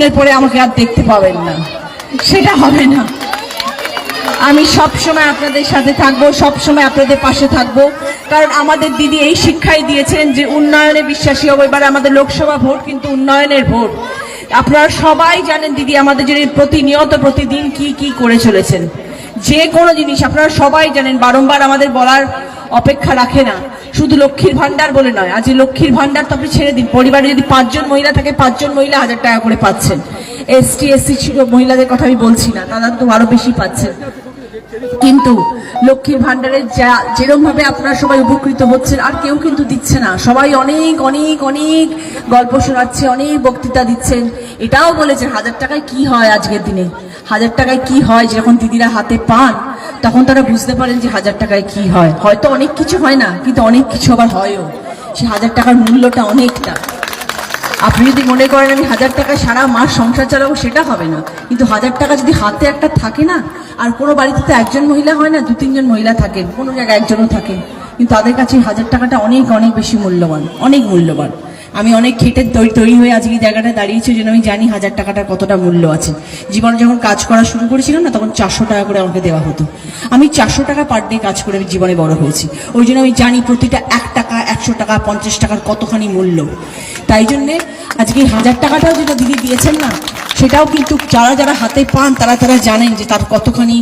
দিনের পরে আমাকে আর দেখতে পাবেন না। সেটা হবে না। আমি সব সময় আপনাদের সাথে থাকব সব সময় আপনাদের পাশে থাকব। কারণ আমাদের দিদি এই শিক্ষাই দিয়েছেন যে উন্নয়নে বিশ্বাসী হব। এবার আমাদের লোকসভা ভোট কিন্তু উন্নয়নের ভোট। আপনারা সবাই জানেন দিদি, আমাদের জন্য প্রতিনিয়ত, প্রতিদিন কি কি করে চলেছেন। যে কোনো জিনিস, আপনারা সবাই জানেন, বারংবার আমাদের বলার অপেক্ষা রাখে না। শুধু লক্ষ্মীর ভান্ডার বলে নয়, আজ লক্ষ্মীর ভান্ডার তো আপনি ছেড়ে দিন। পরিবারে যদি পাঁচজন মহিলা থাকে, পাঁচজন মহিলা হাজার টাকা করে পাচ্ছেন। এসটি, এসসি মহিলাদের কথা আমি বলছি না, তারা তো আরও বেশি পাচ্ছেন। কিন্তু লক্ষ্মীর ভান্ডারের যা যেরকম ভাবে আপনারা সবাই উপকৃত হচ্ছেন, আর কেউ কিন্তু দিচ্ছে না। সবাই অনেক অনেক অনেক গল্প শোনাচ্ছে, অনেক বক্তৃতা দিচ্ছেন। এটাও বলেছেন, হাজার টাকায় কি হয় আজকের দিনে? হাজার টাকায় কি হয় যখন দিদিরা হাতে পান, তখন তারা বুঝতে পারেন যে হাজার টাকায় কি হয়। হয়তো অনেক কিছু হয় না, কিন্তু অনেক কিছু আবার হয়ও। সে হাজার টাকার মূল্যটা অনেকটা। আপনি যদি মনে করেন আমি হাজার টাকা সারা মাস সংসার চালাবো, সেটা হবে না। কিন্তু হাজার টাকা যদি হাতে একটা থাকে না, আর কোনো বাড়িতে তো একজন মহিলা হয় না, দু তিনজন মহিলা থাকেন, কোনো জায়গায় একজনও থাকে কিন্তু তাদের কাছে হাজার টাকাটা অনেক অনেক বেশি মূল্যবান, অনেক মূল্যবান। আমি অনেক খেটে তৈরি হয়ে আজকে এই জায়গাটা দাঁড়িয়েছি জন্য আমি জানি হাজার টাকাটার কতটা মূল্য আছে। জীবনে যখন কাজ করা শুরু করেছিলাম না, তখন চারশো টাকা করে আমাকে দেওয়া হতো। আমি চারশো টাকা পার ডে কাজ করে আমি জীবনে বড় হয়েছি। ওই জন্য আমি জানি প্রতিটা এক টাকা, একশো টাকা, পঞ্চাশ টাকার কতখানি মূল্য। তাই জন্যে আজকে হাজার টাকাটাও যেটা দিদি দিয়েছেন না, সেটাও কিন্তু যারা যারা হাতে পান, তারা তারা জানেন যে তার কতখানি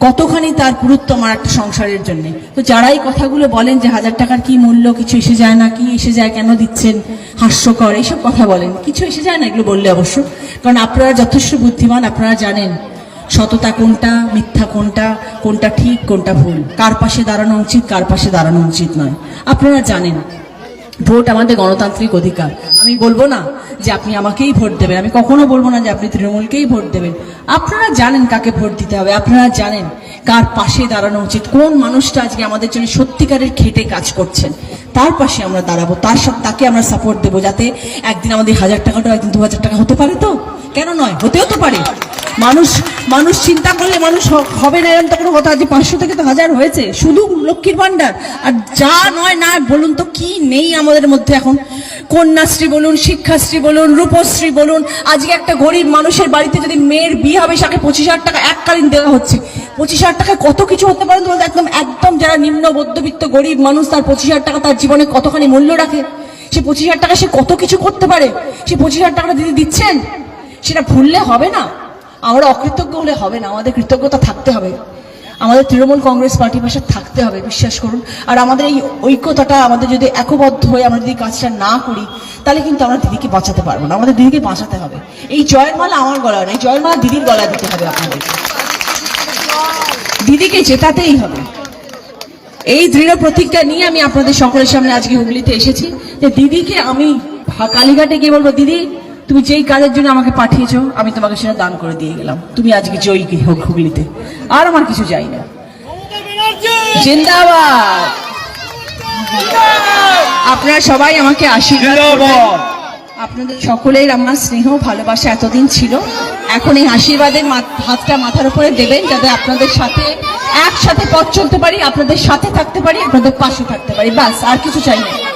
কতখানি তার গুরুত্ব আমার একটা সংসারের জন্য? তো যারা এই কথাগুলো বলেন যে হাজার টাকার কি মূল্য, কিছু এসে যায় না, কি এসে যায়, কেন দিচ্ছেন, হাস্যকর, এইসব কথা বলেন। কিছু এসে যায় না এগুলো বললে অবশ্য। কারণ আপনারা যথেষ্ট বুদ্ধিমান, আপনারা জানেন সততা কোনটা, মিথ্যা কোনটা কোনটা ঠিক, কোনটা ভুল। কার পাশে দাঁড়ানো উচিত, কার পাশে দাঁড়ানো উচিত নয়। আপনারা জানেন। ভোট আমাদের গণতান্ত্রিক অধিকার। আমি বলব না যে আপনি আমাকেই ভোট দেবেন। আমি কখনো বলব না যে আপনি তৃণমূলকেই ভোট দেবেন। আপনারা জানেন কাকে ভোট দিতে হবে। আপনারা জানেন কার পাশে দাঁড়ানো উচিত। কোন মানুষটা আজকে আমাদের জন্য সত্যিকারের খেটে কাজ করছেন। তার পাশে আমরা দাঁড়াবো। তার সাথে তাকে আমরা সাপোর্ট দেবো যাতে একদিন আমাদের হাজার টাকাটা একদিন দু হাজার টাকা হতে পারে তো? কেন নয়? হতেও তো পারে। মানুষ মানুষ চিন্তা করলে মানুষ হবে না এরকম তো কোনো কথা যে পাঁচশো থেকে তো হাজার হয়েছে। শুধু লক্ষ্মীর ভান্ডার আর যা নয় না, বলুন তো কি নেই আমাদের মধ্যে এখন? কন্যাশ্রী বলুন, শিক্ষাশ্রী বলুন, রূপশ্রী বলুন, আজকে একটা গরিব মানুষের বাড়িতে যদি মেয়ের বিয়ে হবে তাকে পঁচিশ হাজার টাকা এককালীন দেওয়া হচ্ছে। পঁচিশ হাজার টাকায় কত কিছু হতে পারে? তো একদম একদম যারা নিম্ন মধ্যবিত্ত গরিব মানুষ, তার পঁচিশ হাজার টাকা তার জীবনে কতখানি মূল্য রাখে? সে পঁচিশ হাজার টাকা সে কত কিছু করতে পারে? সে পঁচিশ হাজার টাকাটা দিদি দিচ্ছেন? সেটা ভুললে হবে না? আমরা অকৃতজ্ঞ হলে হবে না, আমাদের কৃতজ্ঞতা থাকতে হবে। আমাদের তৃণমূল কংগ্রেস পার্টির পাশে থাকতে হবে, বিশ্বাস করুন। আর আমাদের এই ঐক্যতাটা আমাদের যদি একবদ্ধ হয়ে আমরা যদি কাজটা না করি, তাহলে কিন্তু আমরা দিদিকে বাঁচাতে পারব না। আমাদের দিদিকে বাঁচাতে হবে। এই জয়ের মালা আমার গলায় নেই জয়ের মালা দিদির গলায় দিতে হবে আপনাদের। দিদিকে জেতাতেই হবে। এই দৃঢ় প্রতিজ্ঞা নিয়ে আমি আপনাদের সকলের সামনে আজকে হুগলিতে এসেছি যে দিদিকে আমি কালীঘাটে গিয়ে বলব, দিদি তুমি যেই কাজের জন্য আমাকে পাঠিয়েছ আমি তোমাকে সেটা দান করে দিয়ে গেলাম। তুমি আজকে জয়ী হোক হুগলিতে। আর আমার কিছু চাই না। জিন্দাবাদ! আপনারা সবাই আমাকে আশীর্বাদ। আপনাদের সকলের আমার স্নেহ ভালোবাসা এতদিন ছিল। এখন এই আশীর্বাদের হাতটা মাথার উপরে দেবেন যাতে আপনাদের সাথে একসাথে পথ চলতে পারি আপনাদের সাথে থাকতে পারি আপনাদের পাশে থাকতে পারি। বাস আর কিছু চাই না।